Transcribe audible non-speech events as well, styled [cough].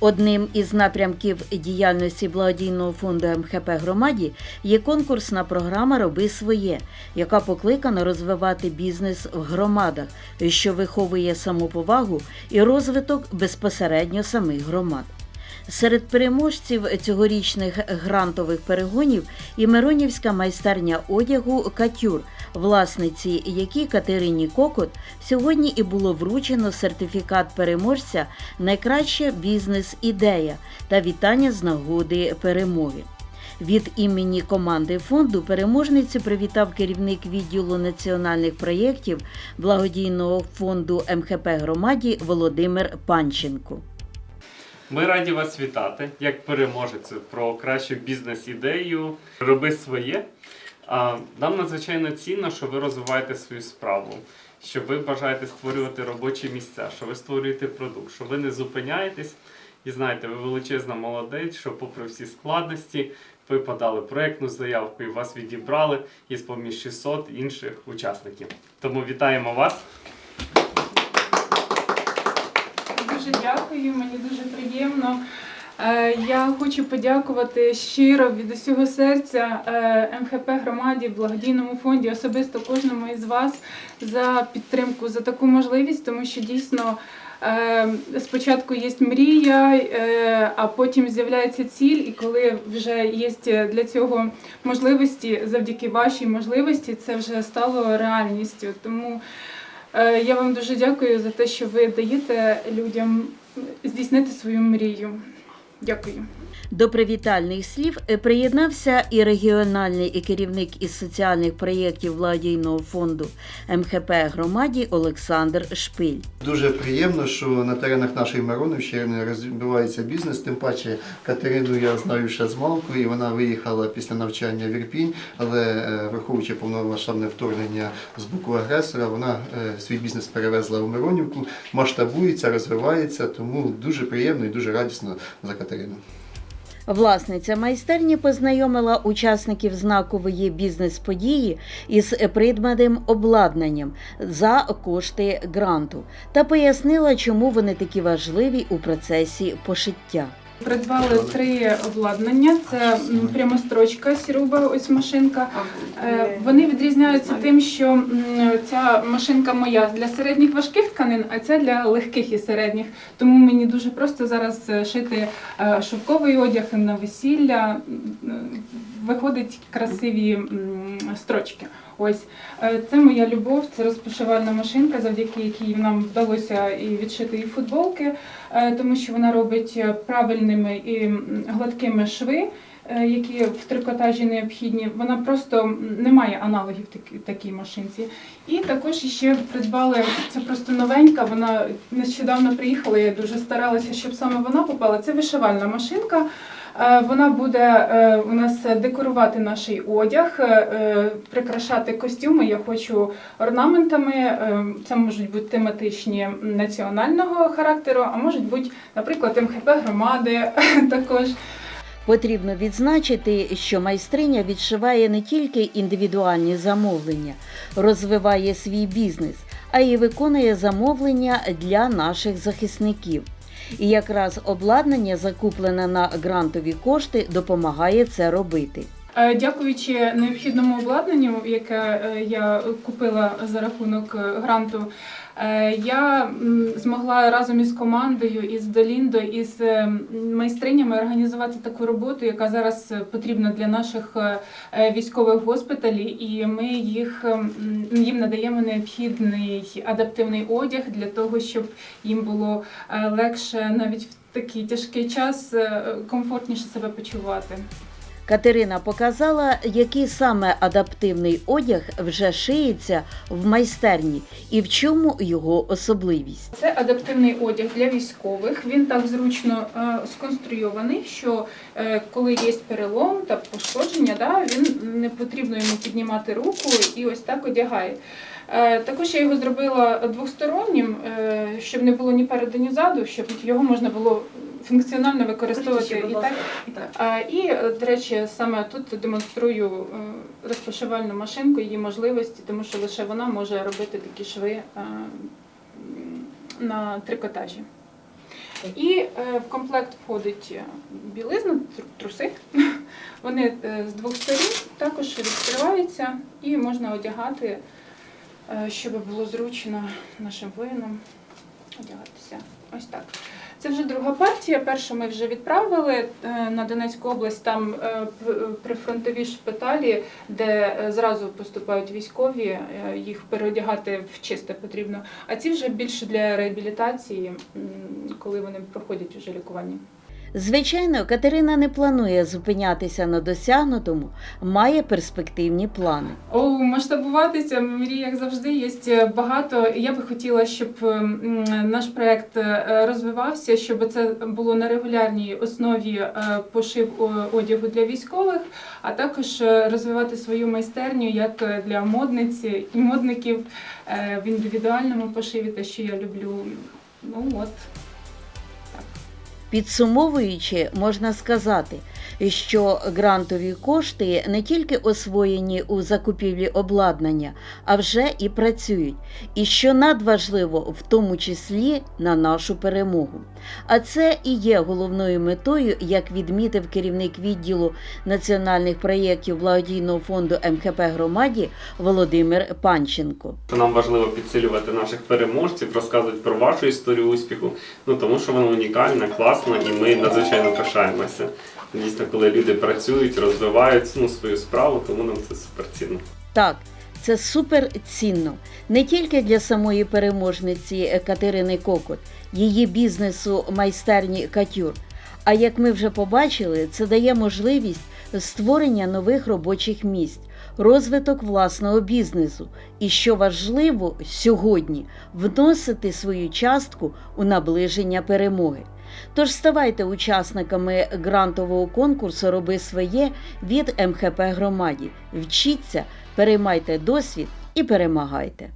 Одним із напрямків діяльності благодійного фонду МХП громаді є конкурсна програма Роби своє, яка покликана розвивати бізнес в громадах, що виховує самоповагу і розвиток безпосередньо самих громад. Серед переможців цьогорічних грантових перегонів і Миронівська майстерня одягу Катюр, власниці якій Катерині Кокот сьогодні і було вручено сертифікат переможця Найкраща бізнес-ідея та вітання з нагоди перемоги. Від імені команди фонду переможницю привітав керівник відділу національних проєктів благодійного фонду МХП громаді Володимир Панченко. Ми раді вас вітати як переможецю про кращу бізнес-ідею. Роби своє. Нам надзвичайно цінно, що ви розвиваєте свою справу, що ви бажаєте створювати робочі місця, що ви створюєте продукт, що ви не зупиняєтесь. І знаєте, ви величезна молодець, що попри всі складності, ви подали проєктну заявку і вас відібрали із поміж 600 інших учасників. Тому вітаємо вас. Дуже дякую, мені дуже приємно. Е, Я хочу подякувати щиро від усього серця е, МХП громаді, благодійному фонді, особисто кожному із вас за підтримку, за таку можливість, тому що дійсно е, спочатку є мрія, а потім з'являється ціль, і коли вже є для цього можливості, завдяки вашій можливості, це вже стало реальністю. Тому Я вам дуже дякую за те, що ви даєте людям здійснити свою мрію. Дякую. До привітальних слів е, приєднався і регіональний і керівник із соціальних проєктів благодійного фонду МХП громаді Олександр Шпиль. Дуже приємно, що на теренах нашої Миронівщини розвивається бізнес. Тим паче Катерину я знаю ще з малку, і вона виїхала після навчання в Ірпінь, але е, враховуючи повномасштабне вторгнення з боку агресора, вона е, свій бізнес перевезла в Миронівку, масштабується, розвивається. Тому дуже приємно і дуже радісно за Катерину. Власниця майстерні познайомила учасників знакової бізнес-події із придбаним обладнанням за кошти гранту та пояснила, чому вони такі важливі у процесі пошиття. Придбали три обладнання: це прямострочка, сіруба, ось машинка. Е, Вони відрізняються тим, що ця машинка моя для середніх важких тканин, а ця для легких і середніх. Тому мені дуже просто зараз е, шити е, шовковий одяг на весілля. Виходить красиві строчки. Ось Е, це моя любов, це розпошивальна машинка, завдяки якій нам вдалося і відшити і футболки, е, тому що вона робить е, правильними і гладкими шви, які в трикотажі необхідні. Вона просто не має аналогів такі- такій машинці. І також ще придбали це просто новенька. Вона нещодавно приїхала. Я дуже старалася, щоб саме вона попала. Це вишивальна машинка. Е, Вона буде е, у нас декорувати наш одяг, е, прикрашати костюми. Я хочу орнаментами. Це можуть бути тематичні національного характеру, а можуть бути, наприклад, МХП громади [laughs] також. Потрібно відзначити, що майстриня відшиває не тільки індивідуальні замовлення, розвиває свій бізнес, а й виконує замовлення для наших захисників. І якраз обладнання, закуплене на грантові кошти, допомагає це робити. Е, Дякуючи необхідному обладнанню, яке е, я купила за рахунок е, гранту, я змогла разом із командою, із Доліндо, із е, майстринями організувати таку роботу, яка зараз е, потрібна для наших е, е, військових госпіталів, і ми їх їм надаємо необхідний адаптивний одяг для того, щоб їм було е, легше навіть в такий тяжкий час е, комфортніше себе почувати. Катерина показала, який саме адаптивний одяг вже шиється в майстерні і в чому його особливість. Це адаптивний одяг для військових. Він так зручно е, сконструйований, що е, коли є перелом та пошкодження, да, він не потрібно йому піднімати руку і ось так одягає. Е, також я його зробила двостороннім, щоб не було ні переду, ні ззаду, щоб його можна було функціонально використовувати і так, і так. І, е, до речі, саме тут демонструю е, розпошивальну машинку, її можливості, тому що лише вона може робити такі шви е, на трикотажі. І в комплект входить білизна, труси. [laughs] Вони з двох сторін також відкриваються і можна одягати, щоб було зручно нашим воїнам одягатися. Ось так. Це вже друга партія. Першу ми вже відправили е, на Донецьку область. Там е, прифронтові шпиталі, де е, зразу поступають військові, е, їх переодягати в чисте потрібно. А ці вже більше для реабілітації, коли вони проходять вже лікування. Звичайно, Катерина не планує зупинятися на досягнутому, має перспективні плани. О, масштабуватися мрій, як завжди, є багато. Я би хотіла, щоб наш проект е, розвивався, щоб це було на регулярній основі е, пошив одягу для військових, а також е, розвивати свою майстерню як е, для модниці і модників е, в індивідуальному пошиві, те, що я люблю. Ну от. Підсумовуючи, можна сказати, що грантові кошти не тільки освоєні у закупівлі обладнання, а вже і працюють. І що надважливо, в тому числі на нашу перемогу. А це і є головною метою, як відмітив керівник відділу національних проєктів благодійного фонду МХП громаді Володимир Панченко. Нам важливо підсилювати наших переможців, розказувати про вашу історію успіху, ну тому що вона унікальна, класна, і ми надзвичайно пишаємося. Дійсно, коли люди працюють, розвивають ну, свою справу, тому нам це супер цінно. Так, це супер цінно не тільки для самої переможниці Катерини Кокот, її бізнесу майстерні Катюр. А як ми вже побачили, це дає можливість створення нових робочих місць, розвиток власного бізнесу і, що важливо сьогодні, вносити свою частку у наближення перемоги. Тож ставайте учасниками грантового конкурсу Роби своє від МХП громаді. Вчіться, переймайте досвід і перемагайте.